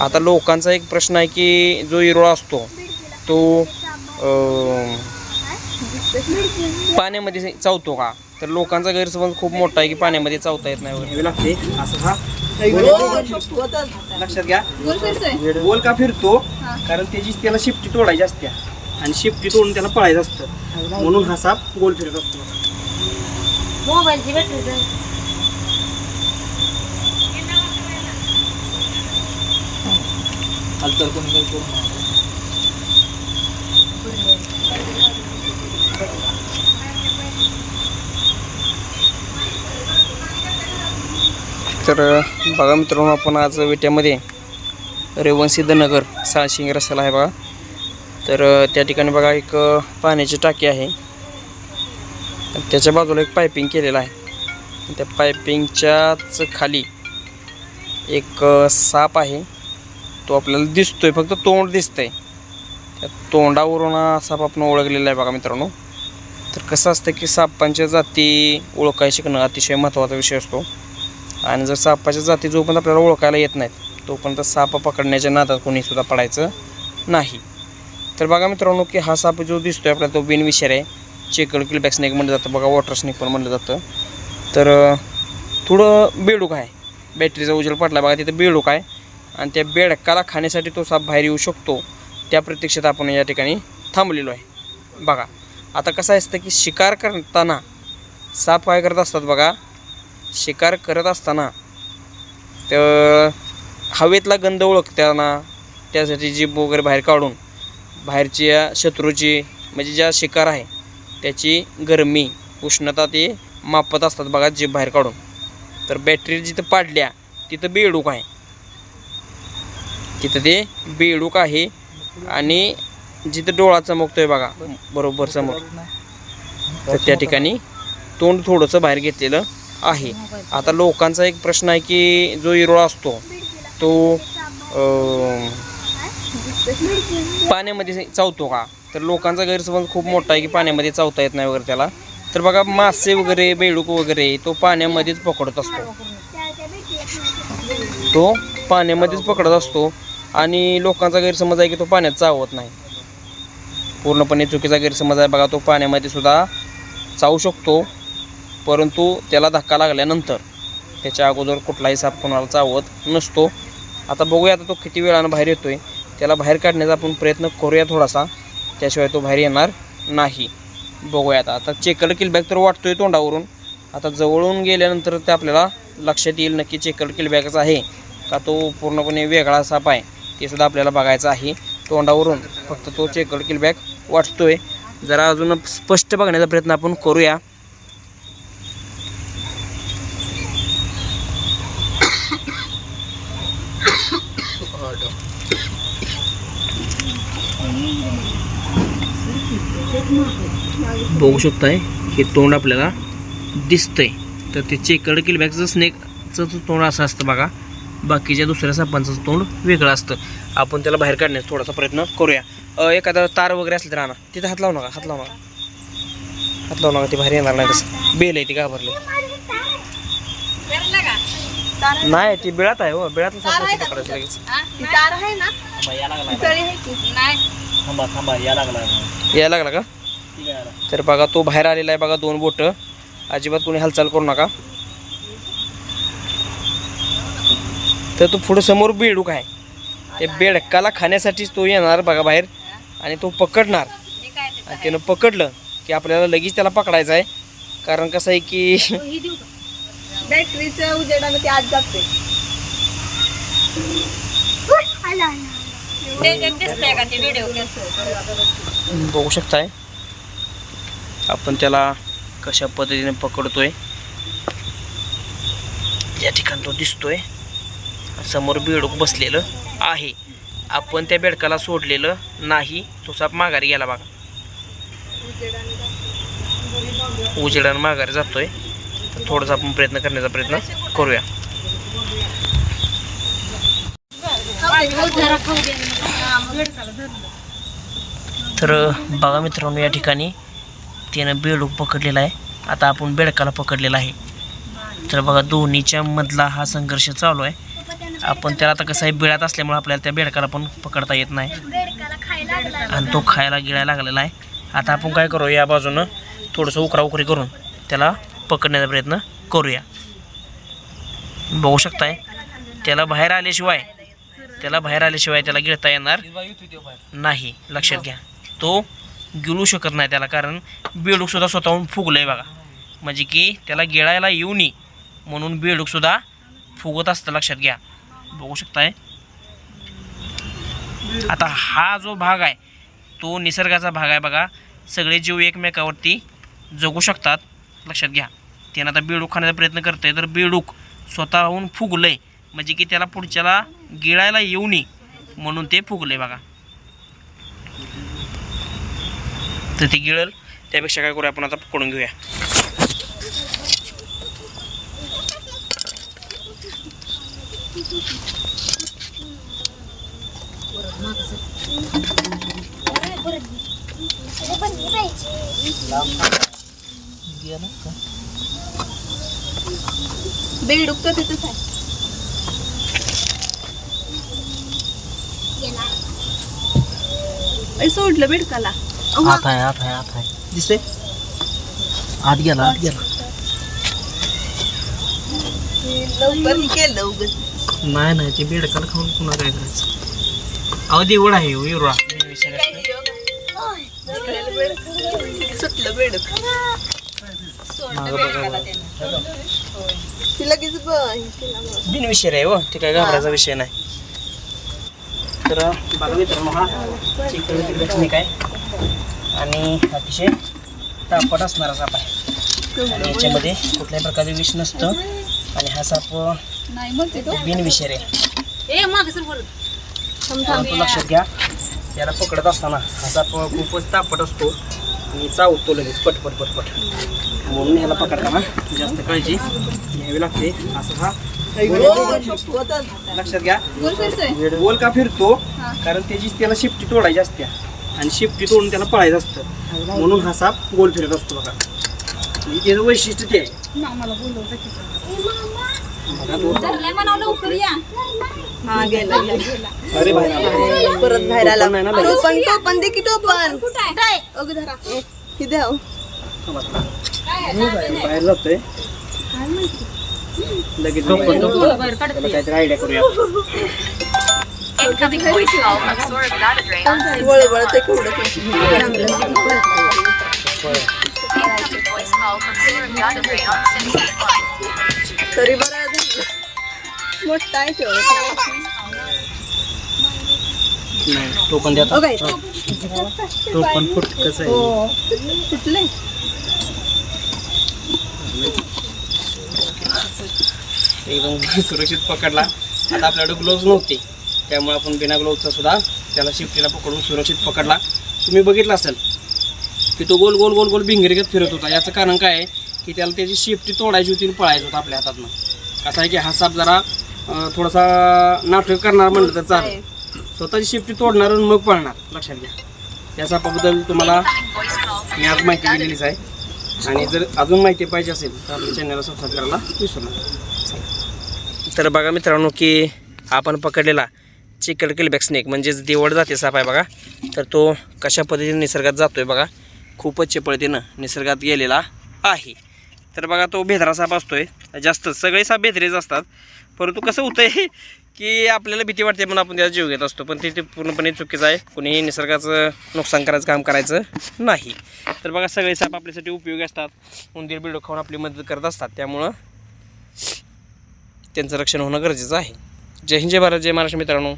आता लोकांचा एक प्रश्न आहे की जो इरोळा असतो तो पाण्यामध्ये चावतो का? तर लोकांचा गैरसमज खूप मोठा आहे की पाण्यामध्ये चावता येत नाही लागते. असं हा. लक्षात घ्या. गोल का फिरतो? कारण त्याची त्याला शिफ्टी तोडायची असते. आणि शिफ्टी तोडून त्याला पळायचं असतं. म्हणून हा साप गोल फिरत असतो. मोबाईलची कोणी काही करू नका. तर बघा मित्रांनो आपण आज विट्यामध्ये रेवणसिद्धनगर साळशिंग रस्त्याला आहे बघा. तर त्या ठिकाणी बघा एक पाण्याची टाकी आहे. त्याच्या बाजूला एक पायपिंग केलेलं आहे. त्या पायपिंगच्याच खाली एक साप आहे. तो आपल्याला दिसतोय फक्त तोंड दिसतंय. त्या तोंडावरून साप आपण ओळखलेला आहे बघा मित्रांनो. तर कसं असतं की सापांच्या जाती ओळखाय शिकणं अतिशय महत्त्वाचा विषय असतो. आणि जर सापाच्या जाती जोपर्यंत आपल्याला ओळखायला येत नाहीत तोपर्यंत साप पकडण्याच्या नादात कोणीसुद्धा पडायचं नाही. तर बघा मित्रांनो की हा साप जो दिसतोय आपल्याला तो बिनविषार आहे. चेकड किलबॅक स्नेक म्हणलं जातं बघा वॉटर स्नेक पण म्हणलं जातं. तर थोडं बेडूक आहे. बॅटरीचा उजेड पडला बघा तिथं बेडूक आहे. आणि त्या बेडकाला खाण्यासाठी तो साप बाहेर येऊ शकतो. त्या प्रतीक्षेत आपण या ठिकाणी थांबलेलो आहे. बघा आता कसं असतं की शिकार करताना साप काय करत असतात बघा. शिकार करत असताना तर हवेतला गंध ओळखताना त्यासाठी जीभ वगैरे बाहेर काढून बाहेरच्या शत्रूची म्हणजे ज्या शिकार आहे त्याची गरमी उष्णता ते मापत असतात बघा जीभ बाहेर काढून. तर बॅटरी जिथं पाडल्या तिथं बेडूक आहे. तिथं ते बेडूक आहे आणि जिथं डोळा चमकतोय बघा बरोबर समोर तर त्या ठिकाणी तोंड थोडंसं बाहेर घेतलेलं आहे. आता लोकांचा एक प्रश्न आहे की जो इरोळा असतो तो पाण्यामध्ये चावतो का? तर लोकांचा गैरसमज खूप मोठा आहे की पाण्यामध्ये चावता येत नाही वगैरे त्याला. तर बघा मासे वगैरे बेडूक वगैरे तो पाण्यामध्येच पकडत असतो. तो पाण्यामध्येच पकडत असतो. आणि लोकांचा गैरसमज आहे की तो पाण्यात चावत नाही. पूर्णपणे चुकीचा गैरसमज आहे बघा तो पाण्यामध्ये सुद्धा चावू शकतो परंतु त्याला धक्का लागल्यानंतर त्याच्या अगोदर कुठलाही साप कोणाला चावत नसतो. आता बघूया आता तो किती वेळानं बाहेर येतोय त्याला बाहेर काढण्याचा आपण प्रयत्न करूया थोडासा त्याशिवाय तो बाहेर येणार नाही. बघूया आता आता चेकल किलबॅग तर वाटतोय तोंडावरून आता जवळून गेल्यानंतर ते आपल्याला लक्षात येईल नक्की चेकल किलबॅगच आहे का तो पूर्णपणे वेगळा साप आहे. ते सुद्धा आपल्याला बघायचं आहे. तोंडावरून फक्त तो चेकड किलबॅग वाटतोय. जरा अजून स्पष्ट बघण्याचा प्रयत्न आपण करूया. बघू शकताय हे तोंड आपल्याला दिसतंय. तर ते चेकड किलबॅगचं स्नेकचं तोंड असं असतं बघा. बाकीच्या दुसऱ्या सापांचं तोंड वेगळं असतं. आपण त्याला बाहेर काढण्याचा थोडासा प्रयत्न करूया. एखादा तार वगैरे असलं तर आणा. तिथं हात लावू नका हात लावू नका. हात लावू नका ते बाहेर येणार नाही तसं. बेल आहे ती घाबरले. नाही ती बिळात आहे हो बिळात पकडायचं लगेच ती तार आहे ना? थांबा, थांबा थांबा या लागला. यायला लागला का? तर बघा तो बाहेर आलेला आहे बघा दोन बोटं. अजिबात कोणी हालचाल करू नका. तर तो पुढं समोर बेडूक आहे. ते बेडकाला खाण्यासाठीच तो येणार बघा बाहेर आणि तो पकडणार. हे काय ते आणि त्यानं पकडलं की आपल्याला लगेच त्याला पकडायचं आहे. कारण कसं आहे की ही आज जाते बघू शकताय. आपण त्याला कशा पद्धतीने पकडतोय. या ठिकाणी तो दिसतोय. समोर बेडूक बसलेलं आहे. आपण त्या बेडकाला सोडलेलं नाही. तो साप माघारी गेला बघा. उजेडानं माघारी जातोय. तर थोडासा आपण प्रयत्न करण्याचा प्रयत्न करूया. तर बघा मित्रांनो या ठिकाणी त्यानं बेडूक पकडलेला आहे. आता आपण बेडकाला पकडलेला आहे. तर बघा दोन्हीच्या मधला हा संघर्ष चालू आहे. आपण त्याला आता कसं आहे बिळात असल्यामुळे आपल्याला त्या बेडकाला पण पकडता येत नाही. आणि तो खायला गिळायला लागलेला आहे. आता आपण काय करू या बाजूनं थोडंसं उकरा उकरी करून त्याला पकडण्याचा प्रयत्न करूया. बघू शकताय त्याला बाहेर आल्याशिवाय त्याला बाहेर आल्याशिवाय त्याला गिळता येणार नाही. लक्षात घ्या. तो गिळू शकत नाही त्याला कारण बेडूकसुद्धा स्वतःहून फुगलं आहे बघा. म्हणजे की त्याला गिळायला येऊ नये म्हणून बेडूकसुद्धा फुगत असतं लक्षात घ्या. बघू शकताय. आता हा जो भाग आहे तो निसर्गाचा भाग आहे बघा. सगळे जीव एकमेकावरती जगू शकतात. लक्षात घ्या. त्यानं आता बेडूक खाण्याचा प्रयत्न करतोय तर बेडूक स्वतःहून फुगलंय. म्हणजे की त्याला पुढच्याला गिळायला येऊ नये म्हणून ते फुगले बघा. तर ते गिळल. त्यापेक्षा काय करूया आपण आता पकडून घेऊया. बेडूक तर तिथंच आहे ए, सोडलं बेडकाला आत आहे आत आहे आत आहे दिसते आत गेला आत गेला लवकर केलं उगाच. नाही नाही ते बेडकाल खाऊन पुन्हा काय करायचं? अहो देवळ आहे हो, विरुळा सुटलं बेडूक लगेच बिनविषय आहे हो ते काय घाबरायचा विषय नाही. तर बघा मित्रांनो हा चिकन टेक्निक आहे आणि अतिशय तापट असणारा साप आहे. आणि याच्यामध्ये कुठल्याही प्रकारचे विष नसतं. आणि हा साप नाही म्हणते तो. बिनविषय आहे ए मागे सर बोल थांब थांब परंतु लक्षात घ्या. याला पकडत असताना साप खूपच तापट असतो आणि चावतो लगेच. पटपट पटपट म्हणून ह्याला पकडताना जास्त काळजी घ्यावी लागते. असं हा लक्षात घ्या. फिरतोय. गोल का फिरतो? कारण त्याची त्याला शिफ्टी तोडायची असते. आणि शिफ्टी तोडून त्याला पळायचं असतं. म्हणून हा साप गोल फिरत असतो बघा. म्हणजे त्याचं वैशिष्ट्य ते आहे. हा गेला गेला. अरे बाहेर. परत बाहेर आला. टोपण नाही ना लगेच. टोपण टोपण दे की टोपण कुठे अग धरा. हे द्या हो. बाहेर जातोय. लगेच त्याला काहीतरी आयडिया करूया. Incoming voice call. From Saurabh Dadadre on वळवळ ते केवढं Incoming from on One. तरी बरं. मोठा आहे टोकन नाही द्या आता. फुट कसं आहे? हो एकदम सुरक्षित पकडला. आता आपल्याकडे ग्लोव्ज नव्हते. त्यामुळे आपण बिना ग्लोव्हचा सुद्धा त्याला शिफ्टीला पकडून सुरक्षित पकडला. तुम्ही बघितलं असेल की तो गोल गोल गोल गोल भिंगरीगत फिरत होता. याचं कारण काय आहे की त्याला त्याची शिफ्टी तोडायची होती आणि पळायचं होतं आपल्या हातातनं. कसं आहे की हा साप जरा अं, थोडासा नाटक करणार म्हणलं तर चालेल. स्वतःची शिफ्टी तोडणार आणि मग पळणार लक्षात घ्या. या सापाबद्दल तुम्हाला मी आज माहिती दिलेलीच आहे. आणि जर अजून माहिती पाहिजे असेल तर आपल्या चॅनलला सबस्क्राईब करायला विसरू नका. तर बघा मित्रांनो की आपण पकडलेला चिकट किलबॅक स्नेक म्हणजेच देवड जाते साप आहे बघा तर तो कशा पद्धतीने निसर्गात जातोय बघा खूपच चपळतेनं निसर्गात गेलेला आहे. तर बघा तो भेदरा साप असतोय जास्त सगळे साप भेदरेच असतात. परंतु कसं होतंय की आपल्याला भीती वाटते म्हणून आपण त्याचा जीव घेत असतो. पण ते ते पूर्णपणे चुकीचं आहे. कुणीही निसर्गाचं नुकसान करायचं काम करायचं नाही. तर बघा सगळे साप आपल्यासाठी उपयोगी असतात. उंदीर बिडो खाऊन आपली मदत करत असतात. त्यामुळं त्यांचं रक्षण होणं गरजेचं आहे. जय हिंद जय भारत जय महाराष्ट्र मित्रांनो.